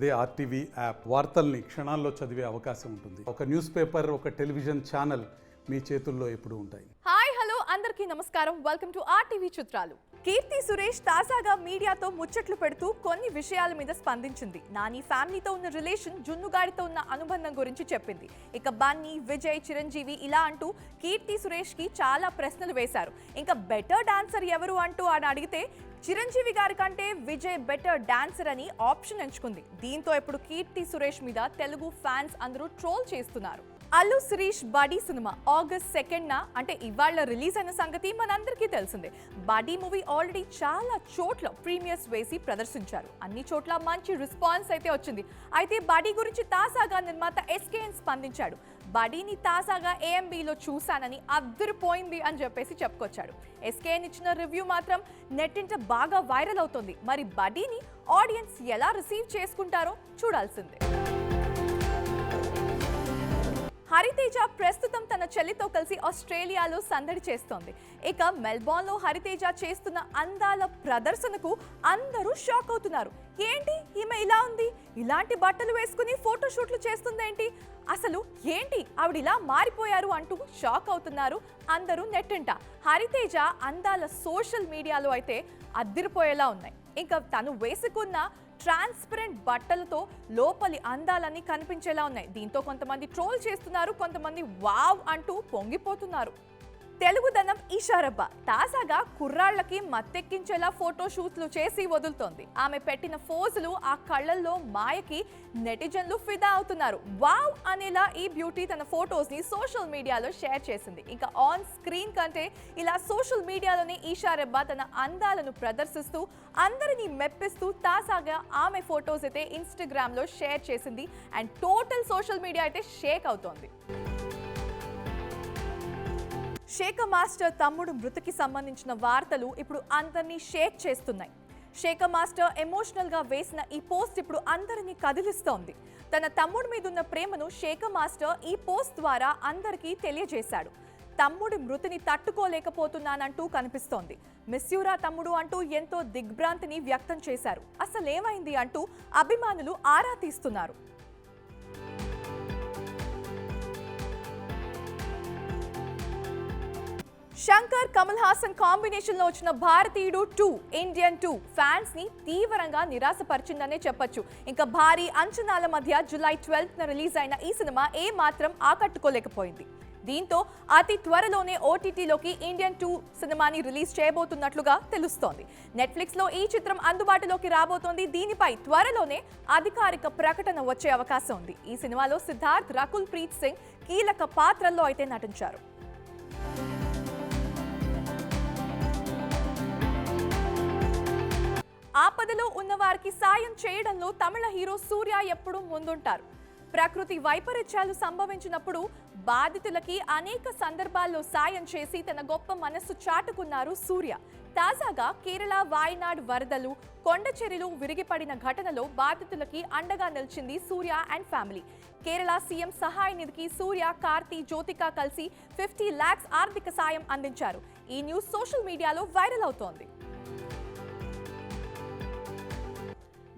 అదే RTV app వార్తల్ని క్షణాల్లో చదివే అవకాశం ఉంటుంది. ఒక న్యూస్ పేపర్ ఒక టెలివిజన్ ఛానల్ మీ చేతుల్లో ఎప్పుడు ఉంటాయి. హాయ్ హలో అందరికీ నమస్కారం. వెల్కమ్ టు ఆర్టీవీ చిత్రాలు. కీర్తి సురేష్ తాజాగా మీడియాతో ముచ్చట్లు పెడుతూ కొన్ని విషయాల మీద స్పందించింది. నాని ఫ్యామిలీతో ఉన్న రిలేషన్ జున్నుగాడితో ఉన్న అనుబంధం గురించి చెప్పింది. ఇక బన్నీ విజయ్ చిరంజీవి ఇలా అంటూ కీర్తి సురేష్కి చాలా ప్రశ్నలు వేశారు. ఇంకా బెటర్ డాన్సర్ ఎవరు అంటూ అని అడిగితే చిరంజీవి గారి కంటే విజయ్ బెటర్ డాన్సర్ అని ఆప్షన్ ఎంచుకుంది. దీంతో ఇప్పుడు కీర్తి సురేష్ మీద తెలుగు ఫ్యాన్స్ అందరూ ట్రోల్ చేస్తున్నారు. Allu Sirish buddy cinema August సెకండ్న అంటే ఇవాళ రిలీజ్ అయిన సంగతి మనందరికీ తెలిసిందే. బడీ మూవీ ఆల్రెడీ చాలా చోట్ల ప్రీమియర్స్ వేసి ప్రదర్శించారు. అన్ని చోట్ల మంచి రెస్పాన్స్ అయితే వచ్చింది. అయితే బడీ గురించి తాజాగా నిర్మాత ఎస్కేఎన్ స్పందించాడు. బడీని తాజాగా ఏఎంబీలో చూశానని అద్దరిపోయింది అని చెప్పేసి చెప్పుకొచ్చాడు. ఎస్కేఎన్ ఇచ్చిన రివ్యూ మాత్రం నెట్టింట బాగా వైరల్ అవుతుంది. మరి బడీని ఆడియన్స్ ఎలా రిసీవ్ చేసుకుంటారో చూడాల్సిందే. హరితేజ ప్రస్తుతం తన చెల్లితో కలిసి ఆస్ట్రేలియాలో సందడి చేస్తోంది. ఇక మెల్బోర్న్లో హరితేజ చేస్తున్న అందాల ప్రదర్శనకు అందరూ షాక్ అవుతున్నారు. ఏంటి? ఈమె ఇలా ఉంది? ఇలాంటి బట్టలు వేసుకుని ఫోటోషూట్లు చేస్తుందేంటి? అసలు ఏంటి? ఆవిడ ఇలా మారిపోయారు అంటూ షాక్ అవుతున్నారు అందరూ నెట్టింట. హరితేజ అందాల సోషల్ మీడియాలో అయితే అద్దిరిపోయేలా ఉన్నాయి. ఇంకా తను వేసుకున్న ట్రాన్స్పరెంట్ బట్టలతో లోపలి అందాలన్నీ కనిపించేలా ఉన్నాయి. దీంతో కొంతమంది ట్రోల్ చేస్తున్నారు కొంతమంది వావ్ అంటూ పొంగిపోతున్నారు. తెలుగుదనం ఈషారబ్బ తాజాగా కుర్రాళ్ళకి మత్తెక్కించేలా ఫోటో షూట్లు చేసి వదులుతోంది. ఆమె పెట్టిన ఫోజులు ఆ కళ్ళల్లో మాయకి నెటిజన్లు ఫిదా అవుతున్నారు. వావ్ అనేలా ఈ బ్యూటీ తన ఫోటోస్ని సోషల్ మీడియాలో షేర్ చేసింది. ఇంకా ఆన్ స్క్రీన్ కంటే ఇలా సోషల్ మీడియాలోనే ఈషారబ్బ తన అందాలను ప్రదర్శిస్తూ అందరినీ మెప్పిస్తూ తాజాగా ఆమె ఫోటోస్ అయితే ఇన్స్టాగ్రామ్లో షేర్ చేసింది. అండ్ టోటల్ సోషల్ మీడియా అయితే షేక్ అవుతోంది. షేక మాస్టర్ తమ్ముడు మృతికి సంబంధించిన వార్తలు ఇప్పుడు అందరినీ షేక్ చేస్తున్నాయి. షేక మాస్టర్ ఎమోషనల్గా వేసిన ఈ పోస్ట్ ఇప్పుడు అందరినీ కదిలిస్తోంది. తన తమ్ముడి మీద ఉన్న ప్రేమను షేక మాస్టర్ ఈ పోస్ట్ ద్వారా అందరికీ తెలియజేశాడు. తమ్ముడి మృతిని తట్టుకోలేకపోతున్నానంటూ కనిపిస్తోంది. మిస్యూరా తమ్ముడు అంటూ ఎంతో దిగ్భ్రాంతిని వ్యక్తం చేశారు. అసలేమైంది అంటూ అభిమానులు ఆరా తీస్తున్నారు. శంకర్ కమల్ హాసన్ కాంబినేషన్లో వచ్చిన భారతీయుడు టూ ఇండియన్ టూ ఫ్యాన్స్ని తీవ్రంగా నిరాశపరిచిందనే చెప్పొచ్చు. ఇంకా భారీ అంచనాల మధ్య జులై ట్వెల్త్ న రిలీజ్ అయిన ఈ సినిమా ఏ మాత్రం ఆకట్టుకోలేకపోయింది. దీంతో అతి త్వరలోనే ఓటీటీలోకి ఇండియన్ టూ సినిమాని రిలీజ్ చేయబోతున్నట్లుగా తెలుస్తోంది. నెట్ఫ్లిక్స్లో ఈ చిత్రం అందుబాటులోకి రాబోతోంది. దీనిపై త్వరలోనే అధికారిక ప్రకటన వచ్చే అవకాశం ఉంది. ఈ సినిమాలో సిద్ధార్థ్ రకుల్ ప్రీత్ సింగ్ కీలక పాత్రల్లో అయితే నటించారు. ఆపదలో ఉన్నవారికి సాయం చేయడంలో తమిళ హీరో సూర్య ఎప్పుడూ ముందుంటారు. ప్రకృతి వైపరీత్యాలు సంభవించినప్పుడు బాధితులకి అనేక సందర్భాల్లో సాయం చేసి తన గొప్ప మనస్సు చాటుకున్నారు సూర్య. తాజాగా కేరళ వాయనాడ్ వరదలు కొండచెరులు విరిగిపడిన ఘటనలో బాధితులకి అండగా నిలిచింది Surya and family. Kerala CM సహాయ నిధికి సూర్య కార్తీ జ్యోతిక కలిసి ఫిఫ్టీ ల్యాక్స్ ఆర్థిక సాయం అందించారు. ఈ న్యూస్ సోషల్ మీడియాలో వైరల్ అవుతోంది.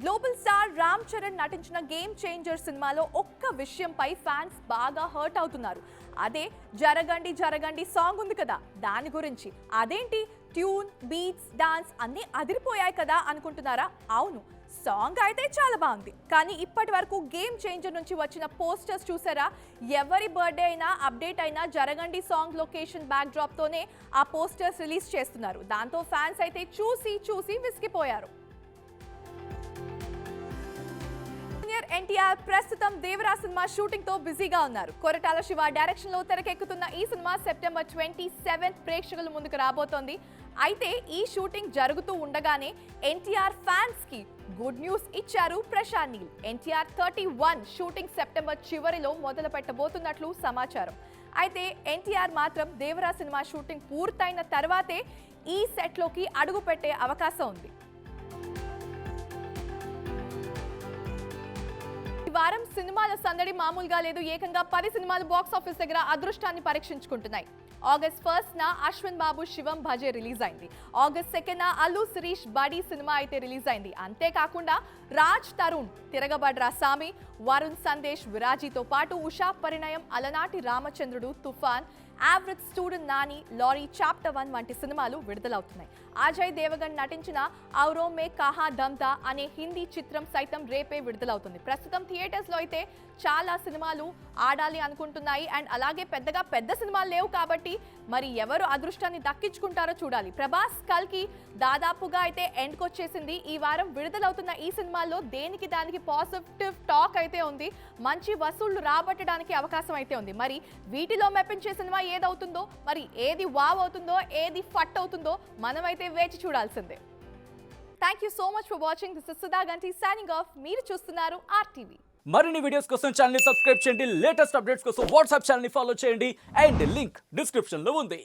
గ్లోబల్ స్టార్ రామ్ చరణ్ నటించిన గేమ్ చేంజర్ సినిమాలో ఒక్క విషయంపై ఫ్యాన్స్ బాగా హర్ట్ అవుతున్నారు. అదే జరగండి జరగండి సాంగ్ ఉంది కదా దాని గురించి. అదేంటి? ట్యూన్ బీట్స్ డాన్స్ అన్నీ అదిరిపోయాయి కదా అనుకుంటున్నారా? అవును సాంగ్ అయితే చాలా బాగుంది. కానీ ఇప్పటి వరకు గేమ్ చేంజర్ నుంచి వచ్చిన పోస్టర్స్ చూసారా? ఎవరి బర్త్డే అయినా అప్డేట్ అయినా జరగండి సాంగ్ లొకేషన్ బ్యాక్ డ్రాప్తోనే ఆ పోస్టర్స్ రిలీజ్ చేస్తున్నారు. దాంతో ఫ్యాన్స్ అయితే చూసి చూసి విసిగిపోయారు. ఎన్టీఆర్ ప్రస్తుతం దేవరా సినిమా షూటింగ్తో బిజీగా ఉన్నారు. కొరటాల శివ డైరెక్షన్లో తెరకెక్కుతున్న ఈ సినిమా సెప్టెంబర్ ట్వంటీ సెవెంత్ ప్రేక్షకుల ముందుకు రాబోతోంది. అయితే ఈ షూటింగ్ జరుగుతూ ఉండగానే ఎన్టీఆర్ ఫ్యాన్స్కి గుడ్ న్యూస్ ఇచ్చారు Prashanth Neel. NTR thirty one shooting September చివరిలో మొదలు పెట్టబోతున్నట్లు సమాచారం. అయితే ఎన్టీఆర్ మాత్రం దేవరా సినిమా షూటింగ్ పూర్తయిన తర్వాతే ఈ సెట్లోకి అడుగు పెట్టే అవకాశం ఉంది. వారం సినిమాల సందడి మామూలుగా లేదు. ఏకంగా పది సినిమాలు బాక్స్ ఆఫీస్ దగ్గర అదృష్టాన్ని పరీక్షించుకుంటున్నాయి. ఆగస్ట్ ఫస్ట్ న అశ్విన్ బాబు శివం భజే రిలీజ్ అయింది. ఆగస్ట్ సెకండ్ న అల్లు శిరీష్ బడి సినిమా అయితే రిలీజ్ అయింది. అంతేకాకుండా రాజ్ తరుణ్ తిరగబడ్రా సామి వరుణ్ సందేశ్ విరాజీతో పాటు Usha Parinayam Alanati Ramachandrudu Toofan average student Nani lorry chapter one వంటి సినిమాలు విడుదలవుతున్నాయి. అజయ్ దేవగన్ నటించిన ఔరో మే కహా దమ్దా అనే హిందీ చిత్రం సైతం రేపే విడుదలవుతుంది. ప్రస్తుతం థియేటర్స్లో అయితే చాలా సినిమాలు ఆడాలి అనుకుంటున్నాయి. అండ్ అలాగే పెద్దగా పెద్ద సినిమాలు లేవు కాబట్టి మరి ఎవరు అదృష్టాన్ని దక్కించుకుంటారో చూడాలి. ప్రభాస్ కల్కి దాదాపుగా అయితే ఎండ్కి వచ్చేసింది. ఈ వారం విడుదలవుతున్న ఈ సినిమాల్లో దేనికి దానికి పాజిటివ్ టాక్ అయితే ఉంది. మంచి వసూళ్ళు రాబట్టడానికి అవకాశం అయితే ఉంది. మరి వీటిలో మెప్పించే సినిమా ఏదవుతుందో మరి ఏది వావ్ అవుతుందో ఏది ఫట్ అవుతుందో మనమైతే వేచి చూడాల్సిందే. Thank you so much for watching this is Sudha Ganti signing off మీరు చూస్తున్నారు ఆర్టీవీ మరిన్ని వీడియోస్ కోసం ఛానల్ సబ్స్క్రైబ్ చేయండి. లేటెస్ట్ అప్డేట్స్ కోసం వాట్సాప్ ఛానల్ని ఫాలో చేయండి. అండ్ లింక్ డిస్క్రిప్షన్లో ఉంది.